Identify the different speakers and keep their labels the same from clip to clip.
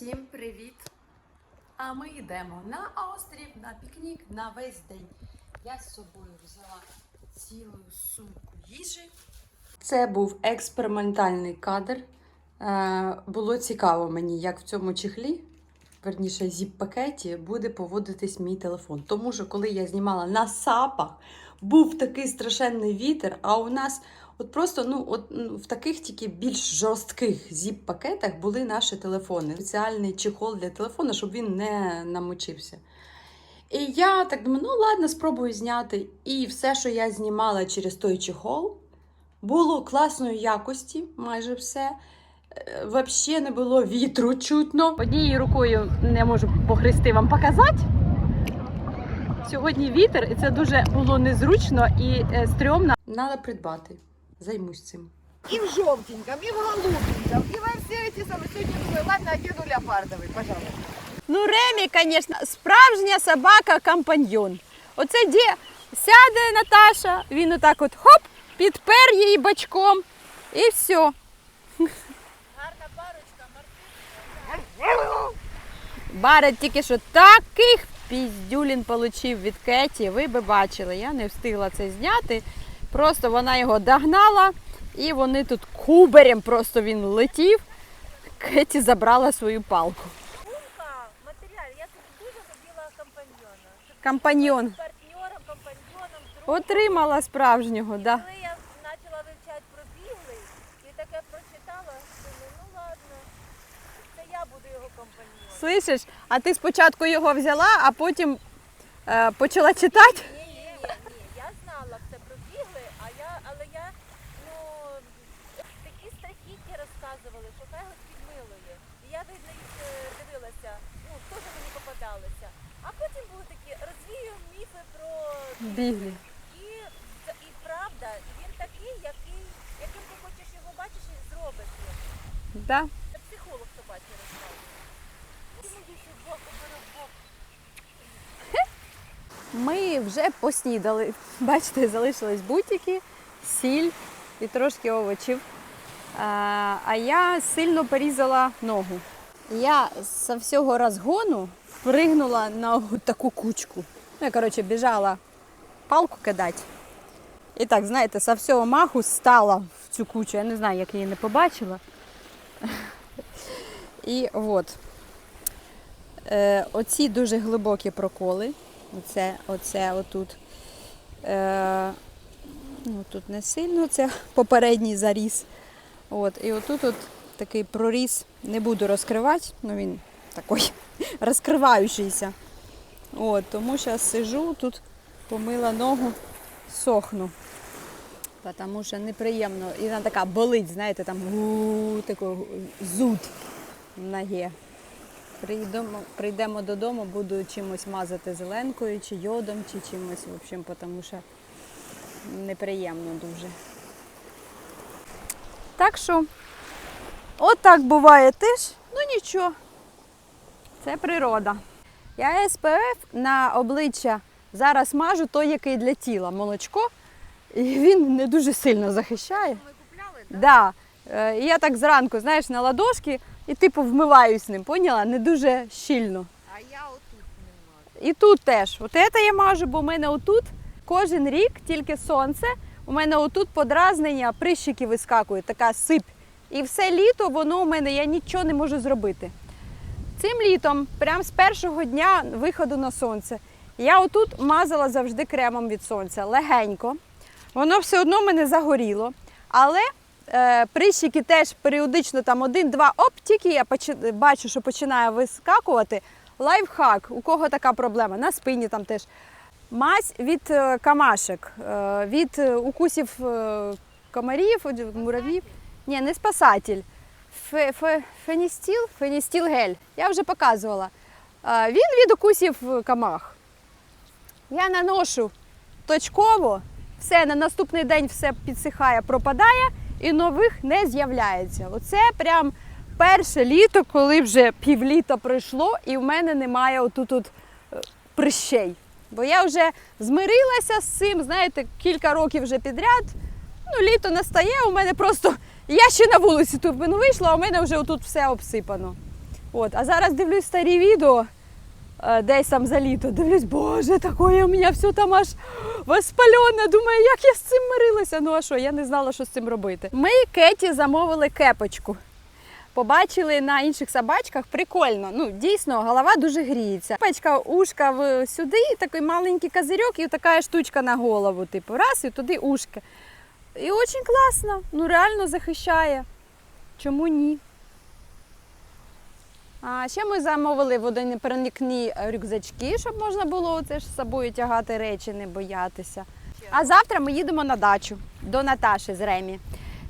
Speaker 1: Всім привіт! А ми йдемо на острів, на пікнік на весь день. Я з собою взяла цілу сумку їжі. Це був експериментальний кадр. Е, було цікаво мені, як в цьому чехлі, верніше, зіп-пакеті, буде поводитись мій телефон. Тому що коли я знімала на сапах, був такий страшенний вітер, а у нас От просто ну, от, в таких тільки більш жорстких зіп-пакетах були наші телефони. Спеціальний чехол для телефона, щоб він не намочився. І я так думаю, ну ладно, спробую зняти. І все, що я знімала через той чехол, було класної якості, майже все. Е, Взагалі не було вітру чутно. Однією рукою не можу погрести вам показати. Сьогодні вітер, і це дуже було незручно і е, стрьомно. Треба придбати Займусь цим.
Speaker 2: И в желтеньком, и в голубеньком, и во все эти самые. Сегодня думаю, ладно, одену леопардовый, пожалуйста.
Speaker 3: Ну, Ремі, звісно, справжня собака-компаньйон. Оце де сяде Наташа, він отак от хоп, підпер її бачком і все. Барет тільки що таких піздюлін получив від Кеті. Ви би бачили, я не встигла це зняти. Просто вона його догнала, і вони тут кубарем просто він летів. Кеті забрала свою палку.
Speaker 4: Матеріал. Я тут дуже хотіла компаньйона.
Speaker 3: Компаньйон.
Speaker 4: партнером, компаньйоном, другом.
Speaker 3: Отримала справжнього, да.
Speaker 4: Коли я почала вивчати про біглий і таке прочитала, думаю, ну ладно, це я буду його компаньйоном.
Speaker 3: Слышиш? А ти спочатку його взяла, а потім е, почала читати.
Speaker 4: Ні, ні, ні, ні. Я знала все про біглий, а я, але я, ну, такі страхіття розказували, що хай Господь милує. І я видно їх е, дивилася, ну, теж мені. А потім були такі розвію міфи про
Speaker 3: Біглі.
Speaker 4: І, і правда, він такий, який, яким ти хочеш його бачиш і зробиш його.
Speaker 3: Да?
Speaker 4: Це психолог собачий розказує.
Speaker 3: Ми вже поснідали. Бачите, залишились бутики, сіль і трошки овочів. А, а я сильно порізала ногу. Я з всього розгону впригнула на таку кучку. Ну, я, коротше, біжала палку кидати. І так, знаєте, з всього маху стала в цю кучу. Я не знаю, як її не побачила. І от. Е, оці дуже глибокі проколи. Оце, оце отут. Е, ну, тут не сильно, це попередній заріз. От, і отут от такий проріз не буду розкривати, ну він такий розкриваючийся. От, тому зараз сижу, тут помила ногу, сохну. Тому що неприємно. І вона така болить, знаєте, там такий зуд в ногі. Прийдемо, прийдемо додому, буду чимось мазати зеленкою, чи йодом, чи чимось, в общем, тому що неприємно дуже. Так що, от так буває теж, ну нічого. Це природа. Я СПФ на обличчя зараз мажу той, який для тіла молочко, і він не дуже сильно захищає.
Speaker 2: Мы купляли,
Speaker 3: Да. Е, І я так зранку, знаєш, на ладошки і типу вмиваюсь ним, поняла? Не дуже щільно.
Speaker 2: а я вот тут не
Speaker 3: І тут теж. От це я мажу, бо в мене отут кожен рік тільки сонце. У мене отут подразнення, прищики вискакують, така сип. І все літо воно у мене, я нічого не можу зробити. Цим літом, прямо з першого дня виходу на сонце, я отут мазала завжди кремом від сонця, легенько. Воно все одно мене загоріло. Але е, прищики теж періодично там один-два оп, тільки я бачу, що починає вискакувати. Лайфхак, у кого така проблема, на спині там теж. Мазь від е, камашек, е, від е, укусів комарів, муравів. Ні, не спасатель. Фе, фе, феністіл, феністіл гель. Я вже показувала. Він від укусів камах. Я наношу точково, все на наступний день все підсихає, пропадає і нових не з'являється. Оце прям перше літо, коли вже півліта пройшло, і в мене немає отут от е, прищей. Бо я вже змирилася з цим, знаєте, кілька років вже підряд. Ну, літо настає, у мене просто. Я ще на вулиці тут не вийшла, а у мене вже отут все обсипано. От, а зараз дивлюсь старі відео, е, десь там за літо. Дивлюсь, боже, таке у мене все там аж воспалене. Думаю, як я з цим мирилася. Ну а що, я не знала, що з цим робити. Ми Кеті замовили кепочку. Побачили на інших собачках, прикольно. Ну, дійсно, голова дуже гріється. Кепочка, ушка в сюди, такий маленький козирьок і така штучка на голову. Типу, раз і туди ушки. І дуже класно. Ну, реально захищає. Чому ні? А ще ми замовили водонепроникні рюкзачки, щоб можна було оце ж з собою тягати речі, не боятися. А завтра ми їдемо на дачу до Наташі з Ремі.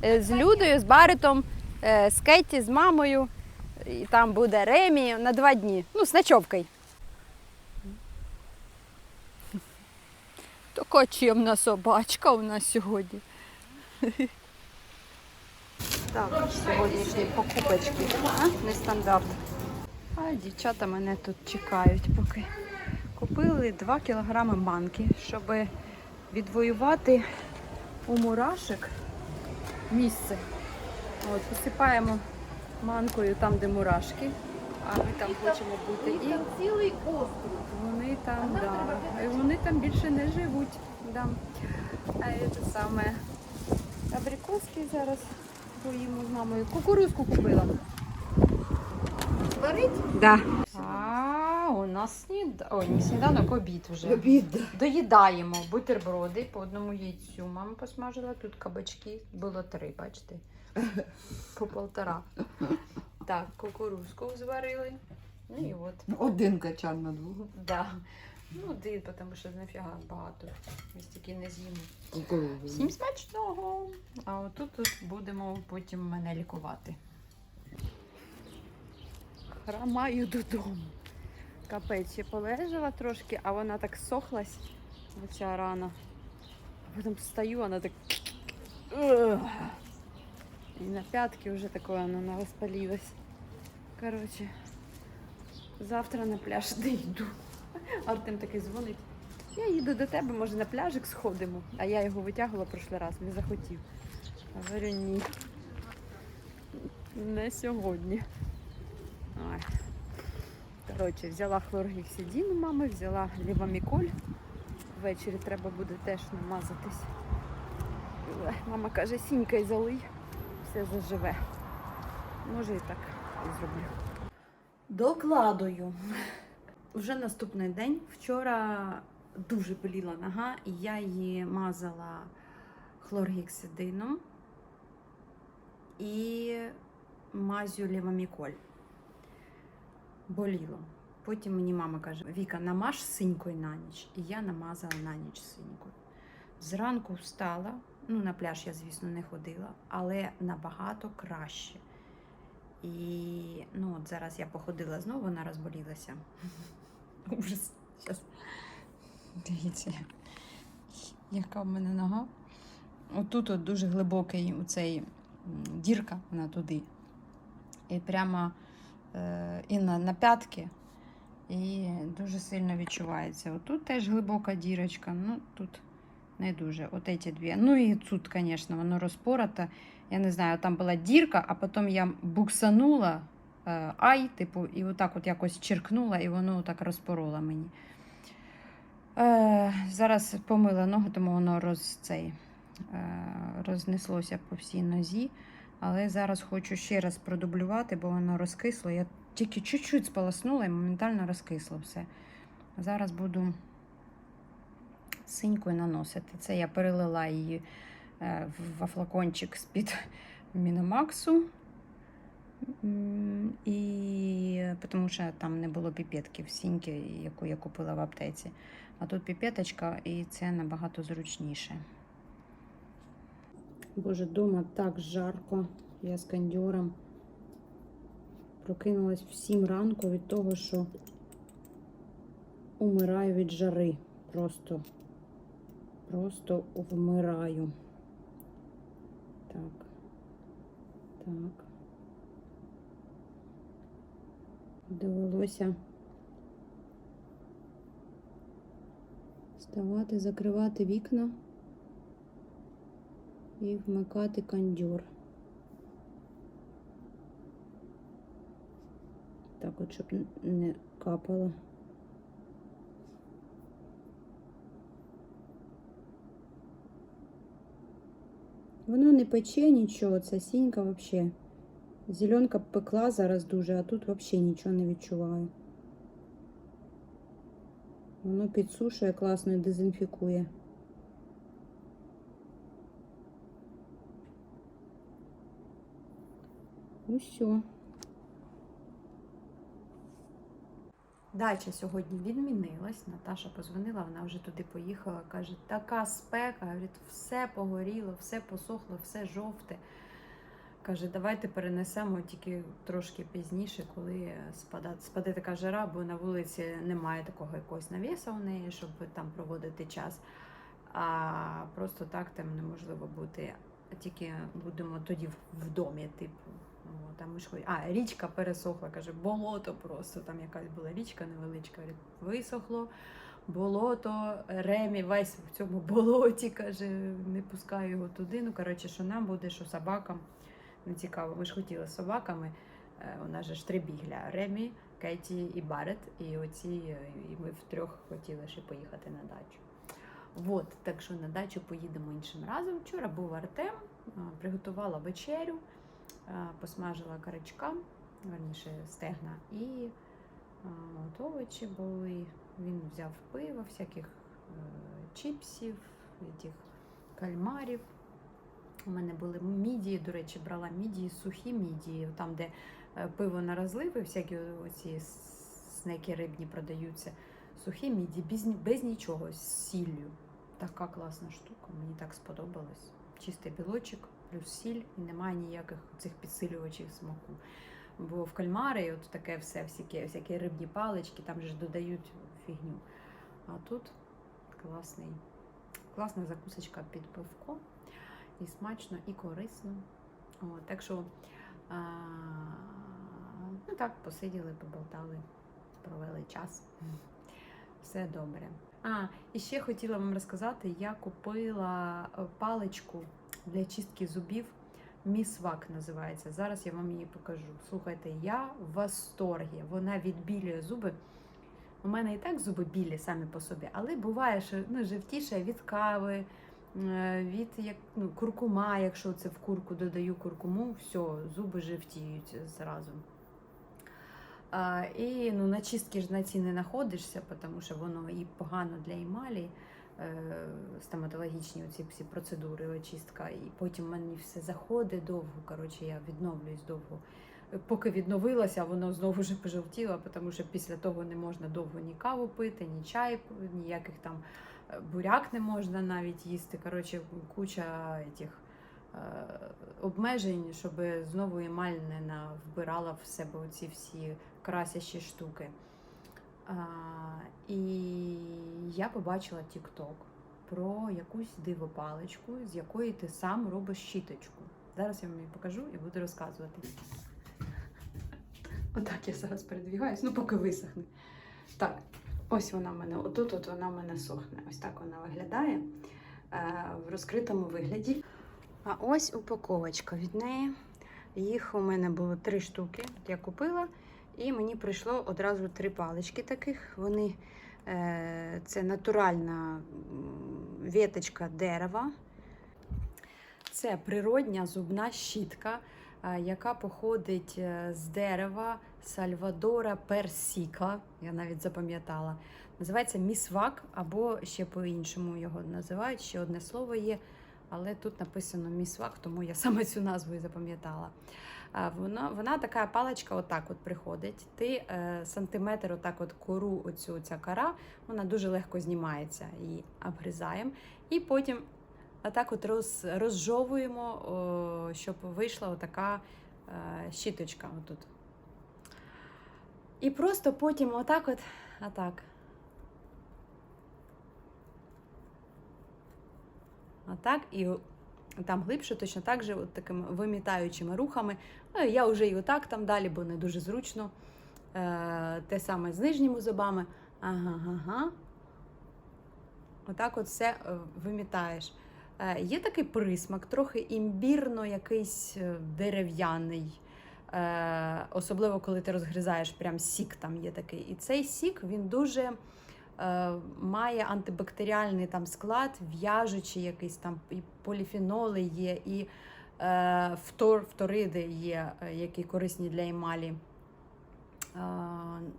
Speaker 3: Е, З Людою, з Баритом, е, з Кетті, з мамою. І там буде Ремі на два дні. Ну, з ночовкою. Така чемна собачка у нас сьогодні. Так, сьогоднішні покупочки. А? Нестандарт. А дівчата мене тут чекають поки. Купили 2 кілограми манки, щоб відвоювати у мурашек місце. От, посипаємо манкою там, де мурашки. А ми там хочемо бути і
Speaker 2: Цілий острів.
Speaker 3: вони там, да. І вони там більше не живуть. Да. А це саме абрикоски зараз поїмо з мамою. Кукурузку купила.
Speaker 2: Варить?
Speaker 3: Да. А, у нас сніда... Ой, не сніданок, обід вже.
Speaker 2: Обід.
Speaker 3: Доїдаємо бутерброди по одному яйцю. Мама посмажила тут кабачки. Було три, бачите? По полтора. Так, кукурузку зварили. Ну і от.
Speaker 2: Один качан на двох.
Speaker 3: Да. Ну, один, тому що нафіга багато. Ми стільки не з'їмо. Всім смачного. А отут тут будемо потім мене лікувати. Храмаю додому. Капець, ще полежала трошки, а вона так сохлась, оця рана. А потім встаю, вона так. І на п'ятки вже таке вона розпалилась. Коротше, завтра на пляж не йду. Артем такий дзвонить. Я їду до тебе, може на пляжик сходимо. А я його витягувала прошлий раз, не захотів. А говорю, ні. Не сьогодні. Ой. Коротше, взяла хлоргексидин у мами, взяла ліваміколь. Ввечері треба буде теж намазатись. Мама каже, сінькою залий, все заживе. Може і так і зроблю. Докладую. Вже наступний день. Вчора дуже боліла нога, і я її мазала хлоргексидином і мазю левоміколь. Боліло. Потім мені мама каже: Віка, намаж синькою на ніч. І я намазала на ніч синькою. Зранку встала. Ну, на пляж я, звісно, не ходила, але набагато краще. І ну, от зараз я походила знову, вона розболілася. Ужас. Щас. Дивіться, яка в мене нога. Отут от дуже глибокий м, дірка, вона туди. І прямо е, і на, на п'ятки. І дуже сильно відчувається. Отут теж глибока дірочка, ну тут не дуже. От ці дві. Ну і тут, звісно, воно розпорото. Я не знаю, там була дірка, а потім я буксанула ай, типу, і отак от якось черкнула, і воно так розпороло мені. Е, зараз помила ногу, тому воно роз, цей, е, рознеслося по всій нозі. Але зараз хочу ще раз продублювати, бо воно розкисло. Я тільки чуть-чуть сполоснула і моментально розкисло все. Зараз буду синькою наносити. Це я перелила її е, в флакончик з-під Міномаксу. І тому що там не було піпетки в сіньки, яку я купила в аптеці. А тут піпеточка, і це набагато зручніше. Боже, дома так жарко. Я з кондьором прокинулась в 7 ранку від того, що умираю від жари. Просто, просто вмираю. Так. Так. Довелося вставати, закривати вікна і вмикати кондьор. Так от, щоб не капало. Воно не пече нічого, ця сінька взагалі. Зеленка пекла зараз дуже, а тут взагалі нічого не відчуваю. Воно підсушує класно і дезінфікує. Усьо. Дача сьогодні відмінилась. Наташа позвонила, вона вже туди поїхала. Каже, така спека, говорить, все погоріло, все посохло, все жовте. Каже, давайте перенесемо тільки трошки пізніше, коли спаде, спаде така жара, бо на вулиці немає такого якогось навісу у неї, щоб там проводити час. А просто так там неможливо бути. Тільки будемо тоді в- домі, типу. О, ми ж А, річка пересохла, каже, болото просто. Там якась була річка невеличка, висохло, болото, ремі весь в цьому болоті, каже, не пускаю його туди. Ну, коротше, що нам буде, що собакам. Ну, цікаво, ми ж хотіли з собаками. Е, У нас же ж три бігля: Ремі, Кеті і Барет. І оці, е, і ми втрьох хотіли ще поїхати на дачу. От, так що на дачу поїдемо іншим разом. Вчора був Артем, е, приготувала вечерю, посмажила карачка, верніше стегна, і от овочі були. Він взяв пиво, всяких чіпсів, кальмарів. У мене були мідії, до речі, брала мідії, сухі мідії, там, де е, пиво на розливи, всякі оці снеки рибні продаються. Сухі мідії, без, без нічого, з сіллю. Така класна штука, мені так сподобалось. Чистий білочок, плюс сіль, і немає ніяких цих підсилювачів смаку. Бо в кальмари от таке все, всякі, всякі рибні палички, там же додають фігню. А тут класний, класна закусочка під пивко і смачно, і корисно. О, так що, а, ну так, посиділи, поболтали, провели час. Все добре. А, і ще хотіла вам розказати, я купила е, паличку для чистки зубів. Місвак називається. Зараз я вам її покажу. Слухайте, я в восторгі. Вона відбілює зуби. У мене і так зуби білі самі по собі, але буває, що ну, жовтіше від кави, від як, ну, куркума, якщо це в курку додаю куркуму, все, зуби жовтіють зразу. А, і ну, на чистки ж на ці не знаходишся, тому що воно і погано для емалі, е, стоматологічні оці всі процедури, очистка. І потім мені все заходить довго. Коротше, я відновлююсь довго. Е, Поки відновилася, воно знову ж пожовтіло, тому що після того не можна довго ні каву пити, ні чай, ніяких там е, буряк не можна навіть їсти. Коротше, куча тих обмежень, щоб знову емаль не на- вбирала в себе оці всі красящі штуки. А, і я побачила TikTok про якусь дивопаличку, з якої ти сам робиш щіточку. Зараз я вам її покажу і буду розказувати. Отак я зараз передвігаюсь, ну поки висохне. Так, ось вона в мене, отут от вона в мене сохне. Ось так вона виглядає е, в розкритому вигляді. А ось упаковочка від неї. Їх у мене було три штуки. Я купила, і мені прийшло одразу три палички таких. Вони е, це натуральна м, веточка дерева. Це природня зубна щітка, яка походить е, з дерева Сальвадора Персіка. Я навіть запам'ятала. Називається місвак, або ще по-іншому його називають. Ще одне слово є, але тут написано місвак, тому я саме цю назву і запам'ятала. Вона, вона така паличка, отак от приходить. Ти е, сантиметр, отак от кору, оцю ця кара, вона дуже легко знімається. Її обгризаємо. І потім отак от роз, розжовуємо, щоб вийшла отака е, щіточка отут. І просто потім отак от, отак. Отак, і там глибше, точно так же, от такими вимітаючими рухами. Ну, я вже і отак там далі, бо не дуже зручно. Е, те саме з нижніми зубами. Ага, ага. Отак от все е, вимітаєш. Е, є такий присмак, трохи імбірно, якийсь е, дерев'яний. Е, особливо, коли ти розгризаєш прям сік, там є такий. І цей сік він дуже має антибактеріальний там склад, в'яжучий якийсь там, і поліфеноли є, і фтор, фториди є, які корисні для емалі.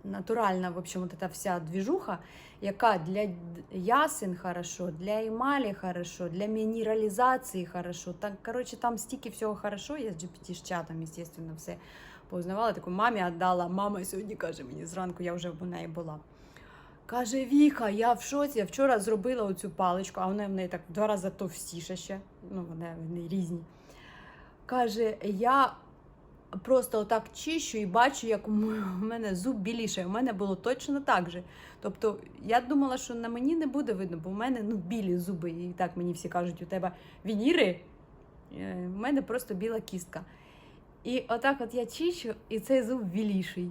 Speaker 3: Натуральна, в общем, вот эта вся движуха, яка для ясен хорошо, для емалі хорошо, для мінералізації хорошо. Так, коротше, там стільки всього хорошо. Я з GPT з чатом, естественно, все познавала. Таку мамі віддала. Мама сьогодні каже мені зранку, я вже в неї була. Каже, Віка, я в шоці. Я вчора зробила оцю паличку, а вона в неї так два рази товстіша ще. Ну, вони, вони різні. Каже, я просто отак чищу і бачу, як у мене зуб біліше. У мене було точно так же. Тобто я думала, що на мені не буде видно, бо в мене ну, білі зуби. І так мені всі кажуть, у тебе вініри. Е, У мене просто біла кістка. І отак от я чищу, і цей зуб біліший.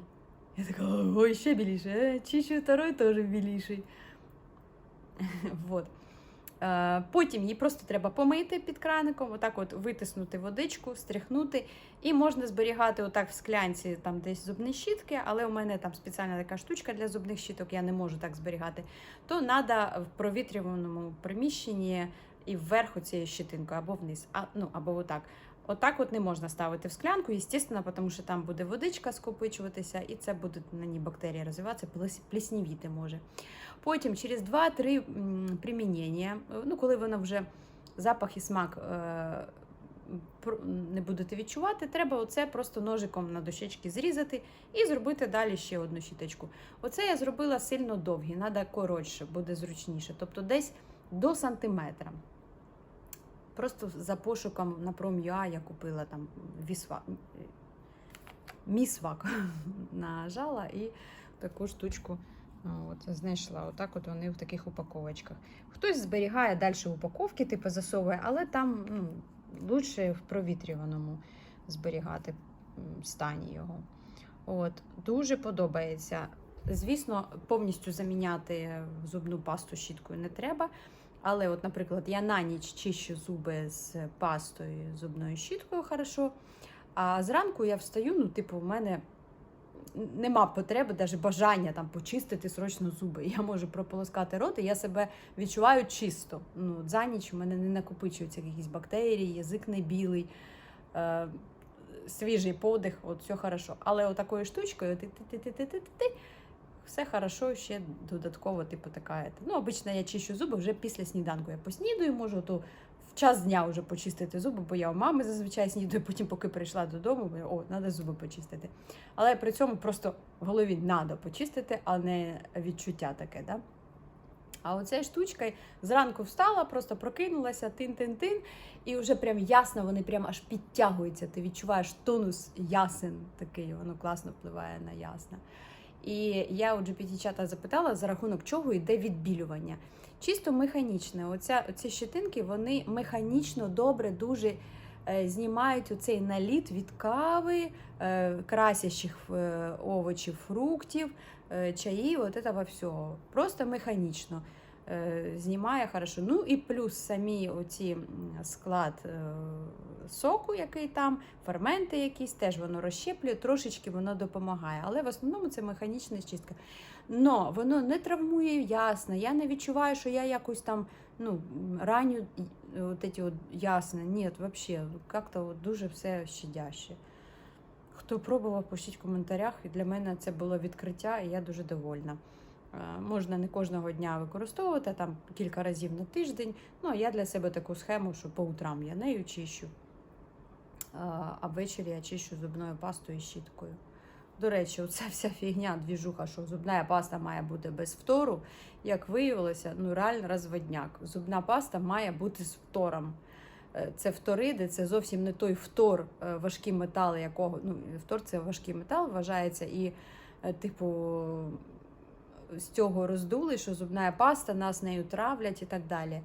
Speaker 3: Я така, ой, ще біліше. Е, Чищу второй теж біліший. вот. Е, Потім її просто треба помити під краником, отак от витиснути водичку, стряхнути. І можна зберігати отак в склянці там десь зубні щітки, але у мене там спеціальна така штучка для зубних щіток, я не можу так зберігати. То треба в провітрюваному приміщенні і вверху цією щитинкою або вниз, а, ну, або отак. Отак от не можна ставити в склянку, звісно, тому що там буде водичка скопичуватися, і це будуть на ній бактерії розвиватися, плеснівіти може. Потім через 2-3 примінення, ну коли воно вже запах і смак е, не будете відчувати, треба оце просто ножиком на дощечки зрізати і зробити далі ще одну щіточку. Оце я зробила сильно довгі, треба коротше, буде зручніше. Тобто десь до сантиметра. Просто за пошуком на Prom.ua я купила там вісва, місвак нажала і таку штучку от, знайшла. Отак от вони в таких упаковочках. Хтось зберігає далі упаковки, типу засовує, але там ну, лучше в провітрюваному зберігати стані його. От, дуже подобається. Звісно, повністю заміняти зубну пасту щіткою не треба. Але, от, наприклад, я на ніч чищу зуби з пастою зубною щіткою хорошо. А зранку я встаю, ну, типу, в мене нема потреби, навіть бажання там почистити срочно зуби. Я можу прополоскати рот, і я себе відчуваю чисто. Ну, за ніч у мене не накопичуються якісь бактерії, язик не білий, е, свіжий подих, от все хорошо. Але отакою штучкою ти-ти-ти-ти-ти-ти, все хорошо, ще додатково, типу, така. Ну, обично я чищу зуби вже після сніданку. Я поснідаю, можу то в час дня вже почистити зуби, бо я у мами зазвичай снідаю, потім, поки прийшла додому, о, треба зуби почистити. Але при цьому просто в голові треба почистити, а не відчуття таке. Да? А оця штучка зранку встала, просто прокинулася, тин-тин-тин, і вже прям ясно, вони прям аж підтягуються. Ти відчуваєш тонус ясен такий, воно класно впливає на ясно. І я у GPT-чата запитала, за рахунок чого йде відбілювання. Чисто механічне. Оця, оці щетинки вони механічно добре дуже е, знімають оцей наліт від кави, е, красящих е, овочів, фруктів, чаїв, от этого всього. Просто механічно знімає хорошо. Ну і плюс самі оці склад е, соку, який там, ферменти якісь, теж воно розщеплює, трошечки воно допомагає. Але в основному це механічна чистка. Но воно не травмує ясно. Я не відчуваю, що я якось там ну, раню от эти от ясно. Ні, взагалі, як-то от дуже все щадяще. Хто пробував, пишіть в коментарях. Для мене це було відкриття, і я дуже довольна. Е, Можна не кожного дня використовувати, там кілька разів на тиждень. Ну, а я для себе таку схему, що по утрам я нею чищу, е, а ввечері я чищу зубною пастою і щіткою. До речі, оця вся фігня, двіжуха, що зубна паста має бути без фтору, як виявилося, ну реально розводняк. Зубна паста має бути з фтором. Е, Це фториди, це зовсім не той фтор, е, важкі метали, якого ну, фтор це важкий метал, вважається, і, типу, з цього роздули, що зубна паста, нас нею травлять і так далі.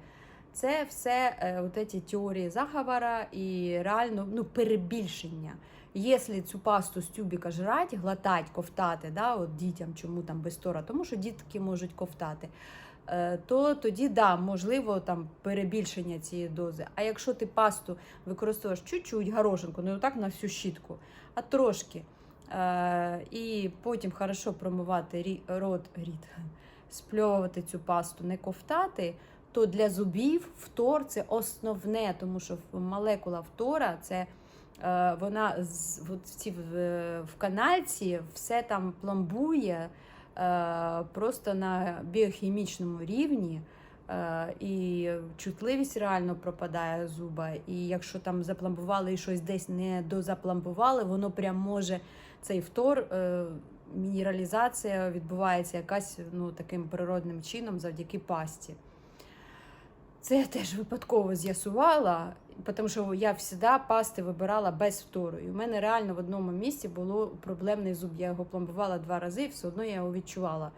Speaker 3: Це все е, от ці теорії заговора і реально ну, перебільшення. Якщо цю пасту з тюбіка жрати, глотати, ковтати, да, от дітям, чому там без тора, тому що дітки можуть ковтати, е, то тоді да, можливо там перебільшення цієї дози. А якщо ти пасту використовуєш чуть-чуть горошинку, не так на всю щітку, а трошки. Е, і потім хорошо промивати рі, рот, рід, спльовувати цю пасту, не ковтати, то для зубів фтор це основне, тому що молекула фтора це е, вона в, канальці все там пломбує е, просто на біохімічному рівні. І чутливість реально пропадає зуба. І якщо там запломбували і щось десь не дозапломбували, воно прям може цей фтор, е, мінералізація відбувається якась ну, таким природним чином завдяки пасті. Це я теж випадково з'ясувала, тому що я завжди пасти вибирала без фтору. І в мене реально в одному місці було проблемний зуб. Я його пломбувала два рази, і все одно я його відчувала.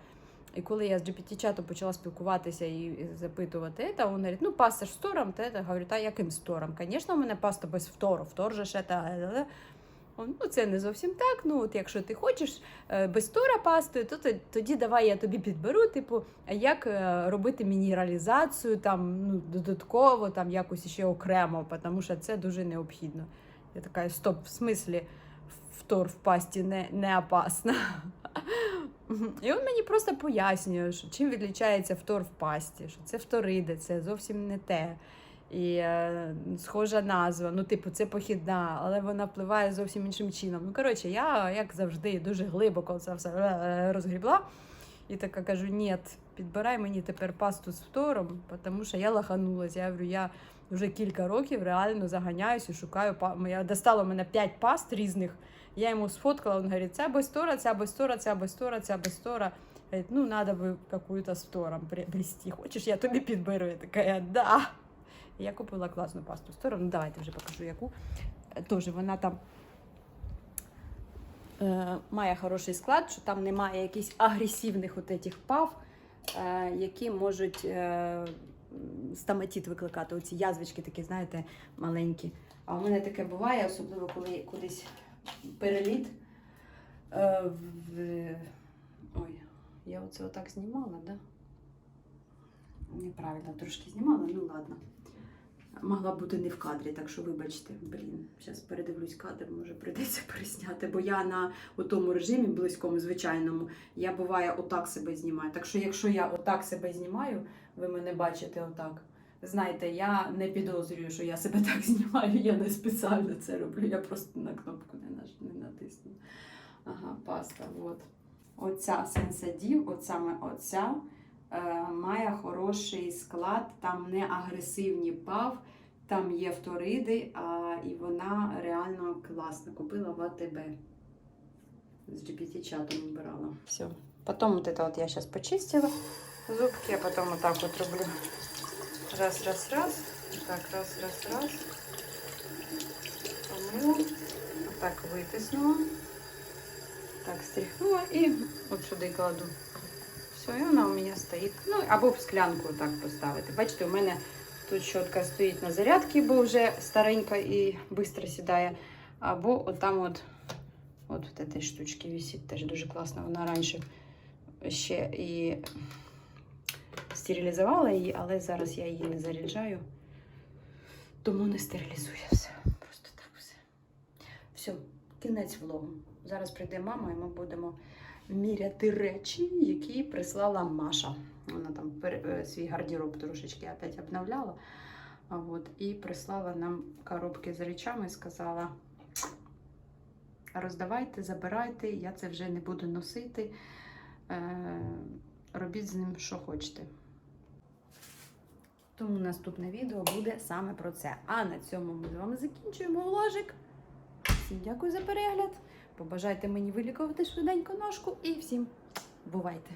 Speaker 3: І коли я з GPT-чатом почала спілкуватися і запитувати, це, він говорить, ну паста ж з фтором, то я говорю, та яким з? Звісно, у мене паста без фтору, фтор же ще та. Ну, це не зовсім так. Ну, от якщо ти хочеш е, без тора пастою, то то- тоді давай я тобі підберу, типу, як е, робити мінералізацію там, ну, додатково, там якось ще окремо, тому що це дуже необхідно. Я така, стоп, в смислі, фтор в пасті не, не опасно. І він мені просто пояснює, що чим відрізняється фтор в пасті, що це фториди, це зовсім не те. І е, схожа назва, ну, типу, це похідна, але вона впливає зовсім іншим чином. Ну, коротше, я, як завжди, дуже глибоко це все е, розгрібла. І така кажу: ні, підбирай мені тепер пасту з фтором, тому що я лаханулася. Я говорю, я вже кілька років реально заганяюся шукаю Я достала мене 5 паст різних. Я йому сфоткала, він говорить, ця без тора, ця без тора, ця без тора, ця без тора. Говорить, ну, треба би какую-то з фтором приобрести. Хочеш, я тобі підберу? Я така, да. Я купила класну пасту з фтором. Ну, давайте вже покажу яку. Е, Тоже вона там е, має хороший склад, що там немає якихось агресивних от этих пав, е, які можуть е, стоматит викликати. Оці язвички такі, знаєте, маленькі. А у мене таке буває, особливо коли кудись переліт. Е, в... Ой, я оце отак знімала, да? Неправильно трошки знімала, ну ладно. Могла бути не в кадрі, так що вибачте, блін, зараз передивлюсь кадр, може прийдеться пересняти, бо я на тому режимі близькому, звичайному, я буває отак себе знімаю. Так що, якщо я отак себе знімаю, ви мене бачите отак. Знаєте, я не підозрюю, що я себе так знімаю, я не спеціально це роблю, я просто на кнопку не, натисну. Ага, паста. От. Оця сенсадів, от саме оця має хороший склад, там не агресивні пав, там є фториди, а, і вона реально класна. Купила в АТБ. З GPT-чатом вибирала. Все. Потом вот это вот я сейчас почистила зубки, а потом вот так вот рублю. Раз, раз, раз. Так, раз, раз, раз. Помыла. Вот так вытиснула. Так, стряхнула і от сюди кладу. Все, і вона у мене стоїть. Ну, або в склянку так поставити. Бачите, у мене тут щотка стоїть на зарядці, бо вже старенька і швидко сідає. Або отам от, от в этой штучці висить. Теж дуже класно. Вона раніше ще і стерилізувала її, але зараз я її не заряджаю. Тому не стерилізує все. Просто так все. Все, кінець влогу. Зараз прийде мама, і ми будемо міряти речі, які прислала Маша. Вона там е, свій гардероб трошечки опять обновляла. От, і прислала нам коробки з речами і сказала: роздавайте, забирайте, я це вже не буду носити. Е, робіть з ним, що хочете. Тому наступне відео буде саме про це. А на цьому ми з вами закінчуємо вложик. Всім дякую за перегляд. Побажайте мені вилікувати швиденько ножку і всім бувайте!